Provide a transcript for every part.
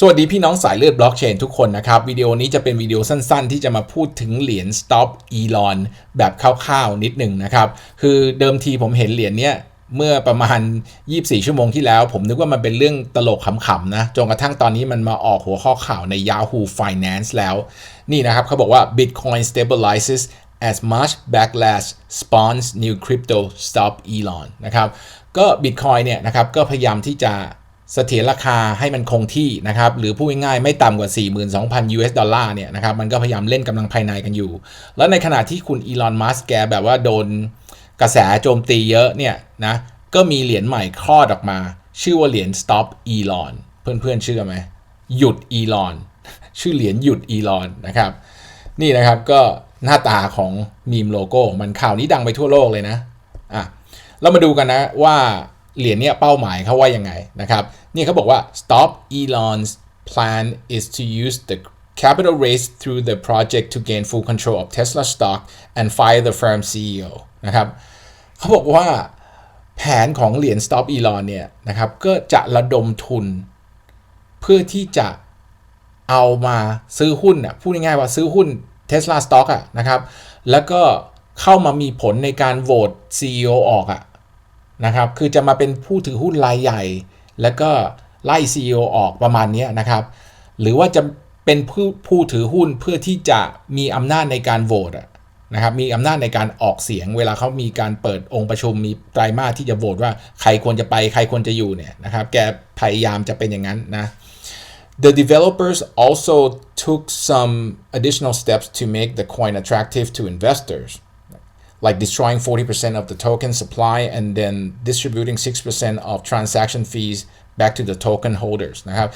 สวัสดีพี่น้องสายเลือดบล็อกเชนทุกคนนะครับ วิดีโอนี้จะเป็นวิดีโอสั้นๆ ที่จะมาพูดถึงเหรียญ Stop Elon แบบคร่าวๆ นิดหนึ่งนะครับ คือเดิมทีผมเห็นเหรียญเนี้ยเมื่อประมาณ 24 ชั่วโมงที่แล้ว ผมนึกว่ามันเป็นเรื่องตลกขำๆนะ จนกระทั่งตอนนี้มันมาออกหัวข้อข่าวใน Yahoo Finance แล้ว นี่นะครับเขาบอกว่า Bitcoin stabilizes as much backlash spawns new crypto stop Elon นะครับ ก็ Bitcoin เนี่ยนะครับก็พยายามที่จะ เสถียรราคาให้มันคงที่นะครับ หรือพูดง่ายๆไม่ต่ำกว่า 42,000 US ดอลลาร์เนี่ยนะครับ มันก็พยายามเล่นกำลังภายในกันอยู่ แล้วในขณะที่คุณอีลอนมัสแกแบบว่าโดนกระแสโจมตีเยอะเนี่ยนะ ก็มีเหรียญใหม่คลอดออกมา ชื่อว่าเหรียญ Stop Elon เพื่อนๆเชื่อไหม หยุดอีลอน ชื่อเหรียญหยุดอีลอนนะครับ นี่นะครับก็หน้าตาของมีมโลโก้ มันข่าวนี้ดังไปทั่วโลกเลยนะ อะ เรามาดูกันนะว่า เหรียญเนี่ยเป้าหมายเขาว่ายังไงนะครับ นี่เขาบอกว่า stop Elon's plan is to use the capital raised through the project to gain full control of Tesla stock and fire the firm CEO นะครับเขาบอกว่าแผนของเหรียญ stop Elon เนี่ยนะครับก็จะระดมทุน เพื่อที่จะเอามาซื้อหุ้นอะพูดง่ายๆว่าซื้อหุ้น Tesla Stock อะนะครับ แล้วก็เข้ามามีผลในการโหวต CEO ออกอะ นะครับ คือจะมาเป็นผู้ถือหุ้นรายใหญ่ แล้วก็ไล่ CEO ออกประมาณนี้นะครับ หรือว่าจะเป็นผู้ผู้ถือหุ้นเพื่อที่จะมีอำนาจในการโหวตนะครับ มีอำนาจในการออกเสียง เวลาเขามีการเปิดองค์ประชุมมีไตรมาสที่จะโหวตว่าใครควรจะไปใครควรจะอยู่เนี่ยนะครับ แกพยายามจะเป็นอย่างนั้นนะ The developers also took some additional steps to make the coin attractive to investors, like destroying 40% of the token supply and then distributing 6% of transaction fees back to the token holders นะครับ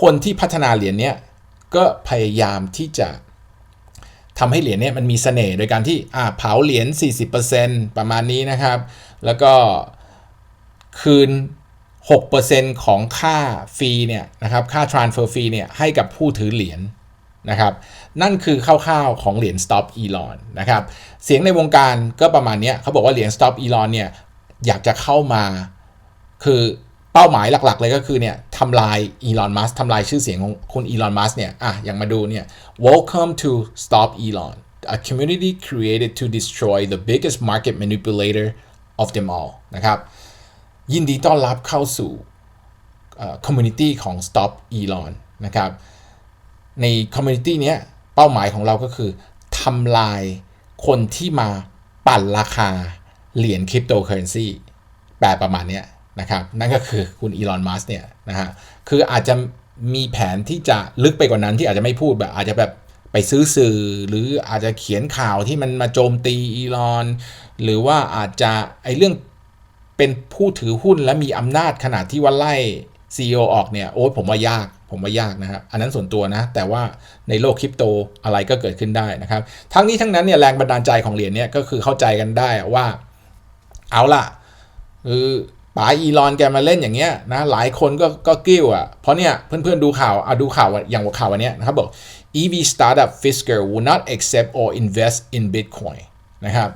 คนที่พัฒนาเหรียญเนี้ยก็พยายามที่จะทำให้เหรียญเนี้ยมันมีเสน่ห์โดยการที่อ่าเผาเหรียญ 40%ประมาณนี้นะครับ แล้วก็คืน 6%ของค่าฟรีเนี่ยนะครับ ค่า transfer fee เนี่ยให้กับผู้ถือเหรียญ นะครับนั่นคือคร่าวๆของเหรียญ stop Elon นะครับเสียงในวงการก็ประมาณนี้เขาบอกว่าเหรียญ stop Elon เนี่ยอยากจะเข้ามาคือเป้าหมายหลักๆ เลยก็คือเนี่ยทำลายอีลอนมัสทำลายชื่อเสียงของคุณอีลอนมัสเนี่ยอะอย่างมาดูเนี่ย welcome to stop Elon a community created to destroy the biggest market manipulator of them all นะครับยินดีต้อนรับเข้าสู่คอมมูนิตี้ของ Stop Elon นะครับ ในคอมมูนิตี้เนี้ยเป้าหมายของเราก็คือทำลายคนที่มาปั่นราคาเหรียญคริปโตเคอเรนซีแปลประมาณนี้นะครับนั่นก็คือคุณอีลอนมัสเนี่ยนะฮะคืออาจจะมีแผนที่จะลึกไปกว่านั้นที่อาจจะไม่พูดแบบอาจจะแบบไปซื้อสื่อ หรืออาจจะเขียนข่าวที่มันมาโจมตีอีลอน หรือว่าอาจจะไอเรื่องเป็นผู้ถือหุ้นและมีอำนาจขนาดที่ว่าไล่ CEO ออกเนี่ยโอ้ผมว่ายาก ผมว่ายากนะครับ อันนั้นส่วนตัวนะ แต่ว่าในโลกคริปโตอะไรก็เกิดขึ้นได้นะครับ ทั้งนี้ทั้งนั้นเนี่ยแรงบันดาลใจของเหรียญเนี่ยก็คือเข้าใจกันได้ว่า เอาล่ะคือป๋าอีลอนแกมาเล่นอย่างเงี้ยนะหลายคนก็ก็กิ้วอะเพราะเนี่ยเพื่อนๆดูข่าวอะดูข่าวอย่างข่าววันนี้นะครับบอก EV startup Fisker will not accept or invest in Bitcoin นะครับ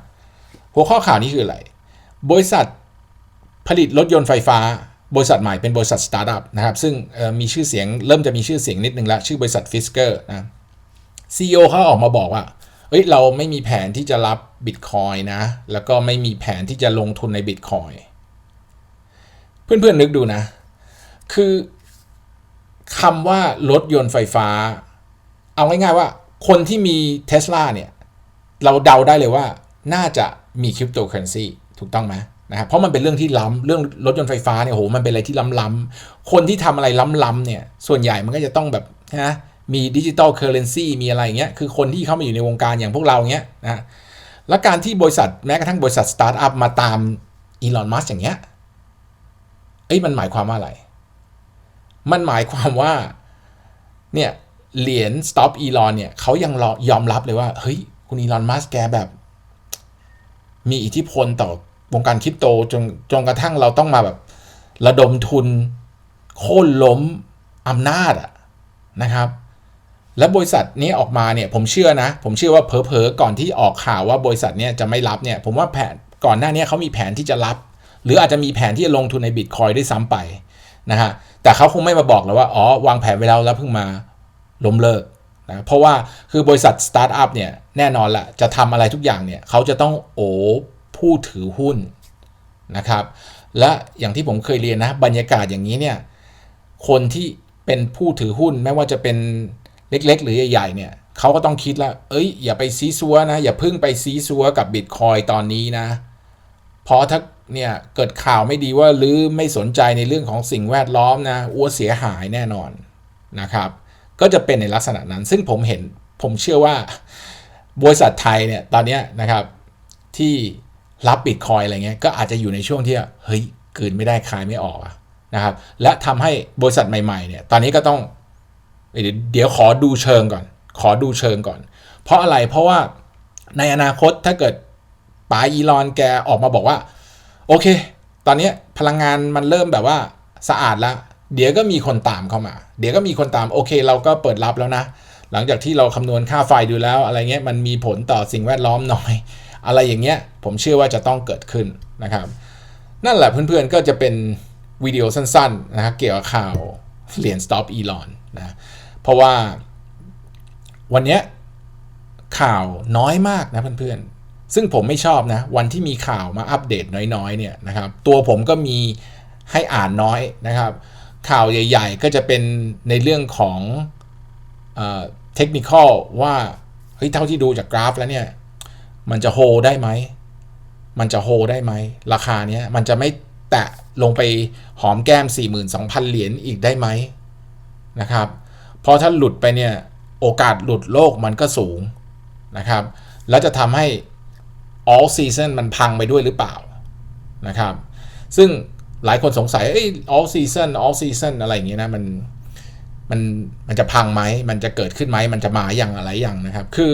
หัวข้อข่าวนี้คืออะไร บริษัทผลิตรถยนต์ไฟฟ้า บริษัทใหม่เป็นบริษัทสตาร์ทอัพนะครับ ซึ่งมีชื่อเสียงเริ่มจะมีชื่อเสียงนิดนึงแล้ว ชื่อบริษัทฟิสเกอร์นะซีอเขาออกมาบอกว่าเอ้ยเราไม่มีแผนที่จะรับบิตคอยนะ แล้วก็ไม่มีแผนที่จะลงทุนในบิตคอยเพื่อนๆนึกดูนะ คือคำว่ารถยนต์ไฟฟ้า เอาง่ายๆว่า คนที่มีเทสลาเนี่ย เราเดาได้เลยว่าน่าจะมีคริปโตเคอเรนซีถูกต้องไหม นะครับเพราะมันเป็นเรื่องที่ล้ำเรื่องรถยนต์ไฟฟ้าเนี่ยโหมันเป็นอะไรที่ล้ำๆคนที่ทำอะไรล้ำๆเนี่ยส่วนใหญ่มันก็จะต้องแบบนะมีดิจิตอลเคอร์เรนซีมีอะไรอย่างเงี้ยคือคนที่เข้ามาอยู่ในวงการอย่างพวกเราเงี้ยนะและการที่บริษัทแม้กระทั่งบริษัทสตาร์ทอัพมาตามอีลอนมัสอย่างเงี้ยเอ้ยมันหมายความว่าอะไร มันหมายความว่าเนี่ยเหรียญ Stop Elon เนี่ยเขายังยอมรับเลยว่า เฮ้ย คุณอีลอนมัสแกแบบ มีอิทธิพลต่อ วงการคริปโตจนจนกระทั่งเราต้องมาแบบ ระดมทุน โค่นล้มอำนาจอะนะครับ แล้วบริษัทนี้ออกมาเนี่ยผมเชื่อนะ ผมเชื่อว่าเพอๆก่อนที่ออกข่าวว่าบริษัทเนี้ยจะไม่รับเนี่ยผมว่าแผนก่อนหน้านี้เขามีแผนที่จะรับ หรืออาจจะมีแผนที่จะลงทุนในบิตคอยด้วยซ้ำไปนะฮะแต่เขาคงไม่มาบอกแล้วว่าอ๋อวางแผนไว้แล้วแล้วเพิ่งมาล้มเลิกนะเพราะว่าคือบริษัทสตาร์ทอัพเนี่ยแน่นอนละจะทำอะไรทุกอย่างเนี่ยเขาจะต้องโอ้ ผู้ถือหุ้นนะครับ และอย่างที่ผมเคยเรียนนะบรรยากาศอย่างนี้เนี่ยคนที่เป็นผู้ถือหุ้นไม่ว่าจะเป็นเล็กๆ หรือใหญ่ๆเนี่ยเขาก็ต้องคิดแล้วเอ้ย อย่าไปซีซัวนะ อย่าพึ่งไปซีซัวกับบิตคอยตอนนี้นะ เพราะถ้าเนี่ยเกิดข่าวไม่ดีว่าหรือไม่สนใจในเรื่องของสิ่งแวดล้อมนะอ้วเสียหายแน่นอนนะครับ ก็จะเป็นในลักษณะนั้น ซึ่งผมเห็นผมเชื่อว่าบริษัทไทยเนี่ยตอนนี้นะครับที่ รับบิตคอยอะไรเงี้ยก็อาจจะอยู่ในช่วงที่เฮ้ยกืนไม่ได้คายไม่ออกนะครับ และทำให้บริษัทใหม่ๆเนี่ยตอนนี้ก็ต้อง เดี๋ยวขอดูเชิงก่อน ขอดูเชิงก่อน เพราะอะไรเพราะว่าในอนาคตถ้าเกิดป๋าอีลอนแกออกมาบอกว่า โอเค ตอนนี้พลังงานมันเริ่มแบบว่าสะอาดแล้วเดี๋ยวก็มีคนตามเข้ามา เดี๋ยวก็มีคนตามโอเค เราก็เปิดรับแล้วนะ หลังจากที่เราคำนวณค่าไฟดูแล้วอะไรเงี้ยมันมีผลต่อสิ่งแวดล้อมน้อย อะไรอย่างเงี้ยผมเชื่อว่าจะต้องเกิดขึ้นนะครับ นั่นแหละเพื่อนๆก็จะเป็นวิดีโอสั้นๆนะครับเกี่ยวกับข่าวเหรียญ stop Elon นะเพราะว่าวันนี้ข่าวน้อยมากนะเพื่อนๆ ซึ่งผมไม่ชอบนะ วันที่มีข่าวมาอัปเดตน้อยๆเนี่ยนะครับ ตัวผมก็มีให้อ่านน้อยนะครับ ข่าวใหญ่ๆ ก็จะเป็นในเรื่องของเทคนิคว่า เฮ้ย เท่าที่ดูจากกราฟแล้วเนี่ย มันจะโฮได้ไหม มันจะโฮได้ไหม ราคาเนี้ยมันจะไม่แตะลงไปหอมแก้ม 42,000 เหรียญอีกได้ไหมนะครับ เพราะถ้าหลุดไปเนี่ยโอกาสหลุดโลกมันก็สูงนะครับ แล้วจะทำให้ all season มันพังไปด้วยหรือเปล่านะครับ ซึ่งหลายคนสงสัยเอ้ย all season all season อะไรอย่างเงี้ยนะมันมันมันจะพังไหม มันจะเกิดขึ้นไหม มันจะมาอย่างอะไรอย่างนะครับ คือ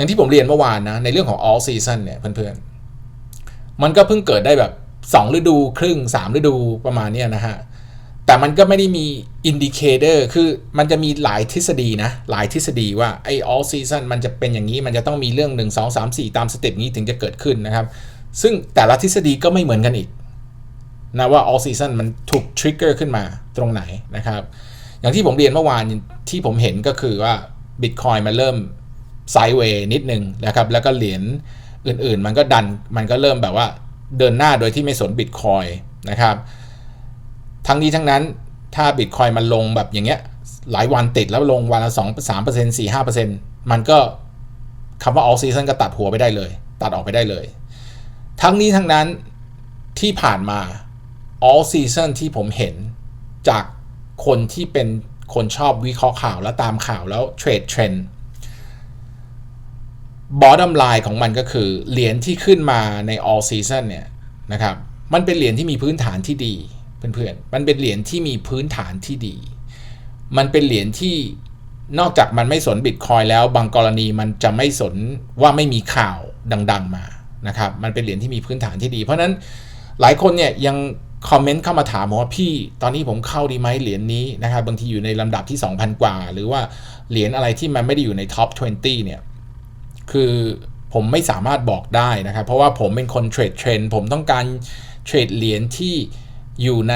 อย่างที่ผมเรียนเมื่อวานนะ ในเรื่องของ all season เนี่ยเพื่อนๆ มันก็เพิ่งเกิดได้แบบ 2 ฤดูครึ่ง 3 ฤดูประมาณนี้นะฮะ แต่มันก็ไม่ได้มีอินดิเคเตอร์คือมันจะมีหลายทฤษฎีนะ หลายทฤษฎีว่าไอ้ all season มันจะเป็นอย่างนี้มันจะต้องมีเรื่อง 1 2 3 4 ตามสเต็ปนี้ถึงจะเกิดขึ้นนะครับ ซึ่งแต่ละทฤษฎีก็ไม่เหมือนกันอีกนะว่า all season มันถูกทริกเกอร์ขึ้นมาตรงไหนนะครับ อย่างที่ผมเรียนเมื่อวานที่ผมเห็นก็คือว่า Bitcoin มันเริ่ม ไซด์เวย์นิดนึงนะครับ แล้วก็เหรียญอื่นๆ มันก็ดันมันก็เริ่มแบบว่าเดินหน้าโดยที่ไม่สน Bitcoin นะครับ ทั้งนี้ทั้งนั้นถ้าบิตคอยมันลงแบบอย่างเงี้ยหลายวันติดแล้วลงวันละสองสามเปอร์เซ็นต์สี่ห้าเปอร์เซ็นต์มันก็คำว่า all season ก็ตัดหัวไปได้เลย ตัดออกไปได้เลย ทั้งนี้ทั้งนั้นที่ผ่านมา all season ที่ผมเห็นจากคนที่เป็นคนชอบวิเคราะห์ข่าวและตามข่าวแล้วเทรดเทรนด์ bottom line ของมันก็คือเหรียญที่ขึ้นมาใน all season เนี่ยนะครับมันเป็นเหรียญที่มีพื้นฐานที่ดีเพื่อนๆมันเป็นเหรียญที่มีพื้นฐานที่ดี มันเป็นเหรียญที่นอกจากมันไม่สนบิตคอยแล้วบางกรณีมันจะไม่สนว่าไม่มีข่าวดัง ๆมานะครับมันเป็นเหรียญที่มีพื้นฐานที่ดี เพราะนั้นหลายคนเนี่ยยังคอมเมนต์เข้ามาถามว่าพี่ตอนนี้ผมเข้าดีไหมเหรียญนี้นะครับบางทีอยู่ในลำดับที่ 2,000 กว่า หรือว่าเหรียญอะไรที่มันไม่ได้อยู่ในท็อป 20 เนี่ย คือผมไม่สามารถบอกได้นะครับ เพราะว่าผมเป็นคนเทรดเทรนผมต้องการเทรดเหรียญที่อยู่ใน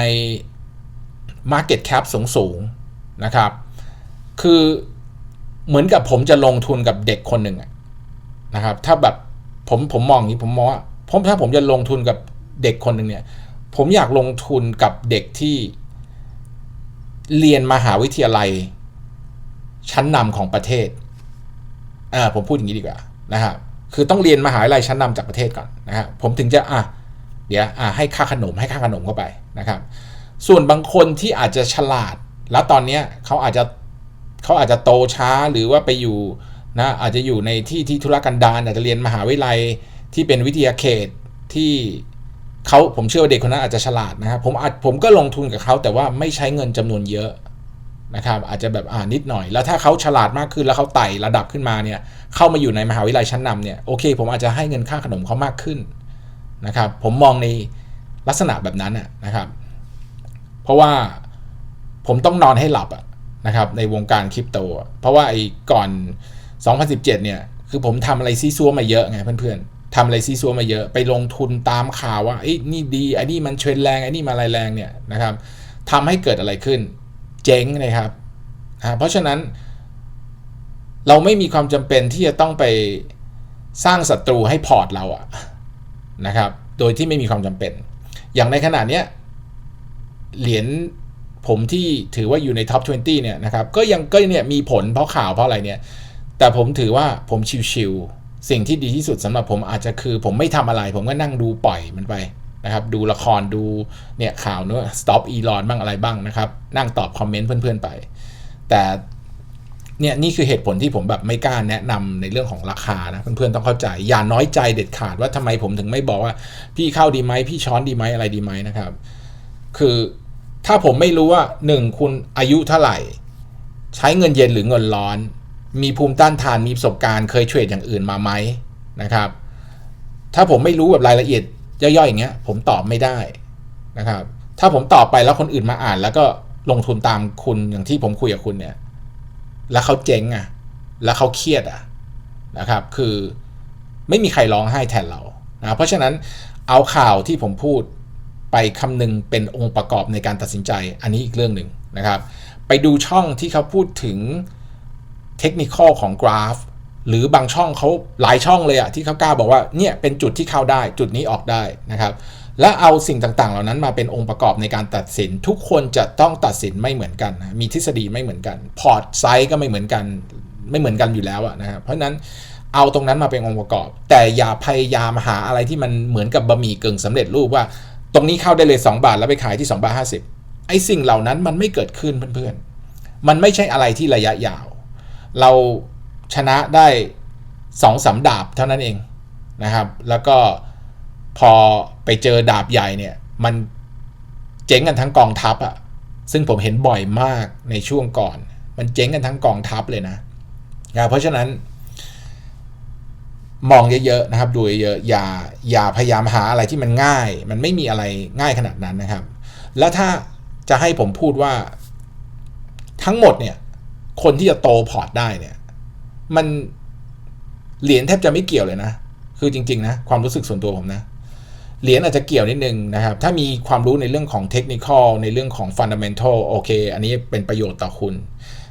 Market Cap สูงสูงนะครับ คือเหมือนกับผมจะลงทุนกับเด็กคนหนึ่งนะครับ ถ้าแบบผมผมมองนี้ผมมองว่าผมถ้าผมจะลงทุนกับเด็กคนหนึ่งเนี่ย ผมอยากลงทุนกับเด็กที่เรียนมหาวิทยาลัย ชั้นนำของประเทศ อ่าผมพูดอย่างนี้ดีกว่านะครับคือต้องเรียนมหาวิทยาลัยชั้นนำจากประเทศก่อนนะครับผมถึงจะอะเดี๋ยวอ่าให้ค่าขนมให้ค่าขนมเข้าไปนะครับ ส่วนบางคนที่อาจจะฉลาด แล้วตอนนี้เขาอาจจะเขาอาจจะโตช้าหรือว่าไปอยู่นะอาจจะอยู่ในที่ที่ธุรกันดารอาจจะเรียนมหาวิทยาลัยที่เป็นวิทยาเขตที่เขาผมเชื่อว่าเด็กคนนั้นอาจจะฉลาดนะครับผมอาจผมก็ลงทุนกับเขาแต่ว่าไม่ใช้เงินจำนวนเยอะ นะครับอาจจะแบบอ่านิดหน่อย แล้วถ้าเขาฉลาดมากขึ้นแล้วเขาไต่ระดับขึ้นมาเนี่ยเข้ามาอยู่ในมหาวิทยาลัยชั้นนำเนี่ยโอเค ผมอาจจะให้เงินค่าขนมเขามากขึ้นนะครับผมมองในลักษณะแบบนั้นนะครับเพราะว่าผมต้องนอนให้หลับนะครับในวงการคริปโต เพราะว่าไอ้ก่อน 2017เนี่ยคือผมทำอะไรซีซัวมาเยอะไงเพื่อนๆทำอะไรซีซัวมาเยอะไปลงทุนตามข่าวว่าไอ้นี่ดีไอ้นี่มันเทรนแรงไอ้นี่มาอะไรแรงเนี่ยนะครับทำให้เกิดอะไรขึ้น เจ๊งนะครับเพราะฉะนั้น เราไม่มีความจำเป็นที่จะต้องไปสร้างศัตรูให้พอร์ตเราอะนะครับ โดยที่ไม่มีความจำเป็น อย่างในขณะเนี้ยเหรียญผมที่ถือว่าอยู่ในท็อป 20 เนี่ยนะครับก็ยังก็เนี่ยมีผลเพราะข่าวเพราะอะไรเนี่ย แต่ผมถือว่าผมชิวๆสิ่งที่ดีที่สุดสำหรับผมอาจจะคือ ผมไม่ทำอะไร ผมก็นั่งดูปล่อยมันไป นะครับ ดูละครดูเนี่ยข่าวเนื้อ stop Elon บ้างอะไรบ้างนะครับ นั่งตอบคอมเมนต์เพื่อนๆไป แต่เนี่ยนี่คือเหตุผลที่ผมแบบไม่กล้าแนะนำในเรื่องของราคานะเพื่อนๆต้องเข้าใจ อย่าน้อยใจเด็ดขาดว่าทำไมผมถึงไม่บอกว่า พี่เข้าดีไหมพี่ช้อนดีไหมอะไรดีไหมนะครับ คือถ้าผมไม่รู้ว่าหนึ่งคุณอายุเท่าไหร่ ใช้เงินเย็นหรือเงินร้อน มีภูมิต้านทานมีประสบการณ์เคยเทรดอย่างอื่นมาไหมนะครับ ถ้าผมไม่รู้แบบรายละเอียด ย่อยๆอย่างเงี้ยผมตอบไม่ได้นะครับ ถ้าผมตอบไปแล้วคนอื่นมาอ่าน แล้วก็ลงทุนตามคุณอย่างที่ผมคุยกับคุณเนี่ย แล้วเขาเจ๊งอะ แล้วเขาเครียดอะนะครับ คือไม่มีใครร้องไห้แทนเรานะเพราะฉะนั้นเอาข่าวที่ผมพูดไปคำนึงเป็นองค์ประกอบในการตัดสินใจ อันนี้อีกเรื่องหนึ่งนะครับ ไปดูช่องที่เขาพูดถึงเทคนิคของกราฟ หรือบางช่องเขาหลายช่องเลยอะที่เขากล้าบอกว่าเนี่ยเป็นจุดที่เข้าได้จุดนี้ออกได้นะครับ และเอาสิ่งต่างๆ เหล่านั้นมาเป็นองค์ประกอบในการตัดสิน ทุกคนจะต้องตัดสินไม่เหมือนกัน มีทฤษฎีไม่เหมือนกันพอร์ตไซส์ก็ไม่เหมือนกันไม่เหมือนกันอยู่แล้วอะนะครับเพราะฉะนั้นเอาตรงนั้นมาเป็นองค์ประกอบ แต่อย่าพยายามหาอะไรที่มันเหมือนกับบะหมี่กึ่งสำเร็จรูปว่า ตรงนี้เข้าได้เลย 2 บาทแล้วไปขายที่2บาท50ไอ้สิ่งเหล่านั้นมันไม่เกิดขึ้นเพื่อนๆมันไม่ใช่อะไรที่ระยะยาว เรา ชนะได้สองสามดาบเท่านั้นเองนะครับ แล้วก็พอไปเจอดาบใหญ่เนี่ยมันเจ๊งกันทั้งกองทัพอะ่ะซึ่งผมเห็นบ่อยมากในช่วงก่อน มันเจ๊งกันทั้งกองทัพเลยนะนะเพราะฉะนั้น มองเยอะๆนะครับ ดูเยอะๆอย่าอย่าพยายามหาอะไรที่มันง่าย มันไม่มีอะไรง่ายขนาดนั้นนะครับ แล้วถ้าจะให้ผมพูดว่าทั้งหมดเนี่ย คนที่จะโตพอร์ตได้เนี่ย มันเหรียญแทบจะไม่เกี่ยวเลยนะ คือจริง ๆ นะ ความรู้สึกส่วนตัวผมนะ เหรียญอาจจะเกี่ยวนิดนึงนะครับ ถ้ามีความรู้ในเรื่องของเทคนิคในเรื่องของฟันดัมเ n นทัลโอเค อันนี้เป็นประโยชน์ต่อคุณ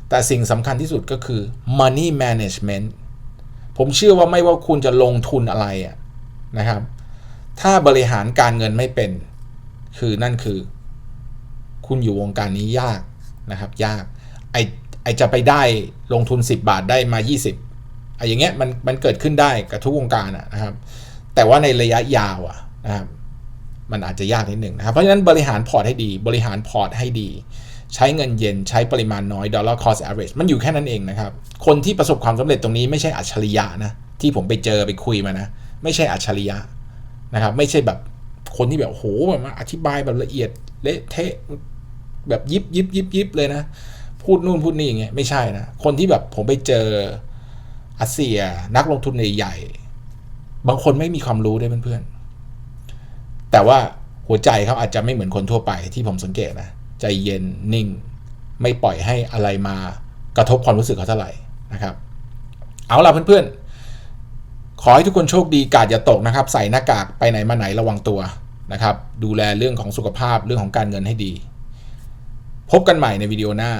แต่สิ่งสำคัญที่สุดก็คือ money management ผมเชื่อว่าไม่ว่าคุณจะลงทุนอะไรนะครับ ถ้าบริหารการเงินไม่เป็น คือนั่นคือ คุณอยู่วงการนี้ยากนะครับ ยากไอ ไอจะไปได้ลงทุน 10 บาทได้มา 20ไออย่างเงี้ยมันมันเกิดขึ้นได้กับทุกวงการนะครับ แต่ว่าในระยะยาวอะนะครับมันอาจจะยากนิดหนึ่งนะครับ เพราะฉะนั้นบริหารพอร์ตให้ดี บริหารพอร์ตให้ดี ใช้เงินเย็นใช้ปริมาณน้อย dollar cost average มันอยู่แค่นั้นเองนะครับ คนที่ประสบความสำเร็จตรงนี้ไม่ใช่อัจฉริยะนะ ที่ผมไปเจอไปคุยมานะ ไม่ใช่อัจฉริยะนะครับ ไม่ใช่แบบคนที่แบบโอ้โหแบบมาอธิบายแบบละเอียดเละเทะแบบยิบยิบยิบยิบเลยนะ พูดนู่นพูดนี่อย่างเงี้ยไม่ใช่นะ คนที่แบบผมไปเจออาเซียนักลงทุนใหญ่ๆบางคนไม่มีความรู้ด้วยเพื่อนๆแต่ว่าหัวใจเขาอาจจะไม่เหมือนคนทั่วไปที่ผมสังเกตนะ ใจเย็นนิ่ง ไม่ปล่อยให้อะไรมากระทบความรู้สึกเขาเท่าไหร่นะครับ เอาล่ะเพื่อนๆ ขอให้ทุกคนโชคดีกาดอย่าตกนะครับ ใส่หน้ากากไปไหนมาไหนระวังตัวนะครับ ดูแลเรื่องของสุขภาพเรื่องของการเงินให้ดี พบกันใหม่ในวิดีโอหน้า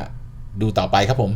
ดูต่อไปครับผม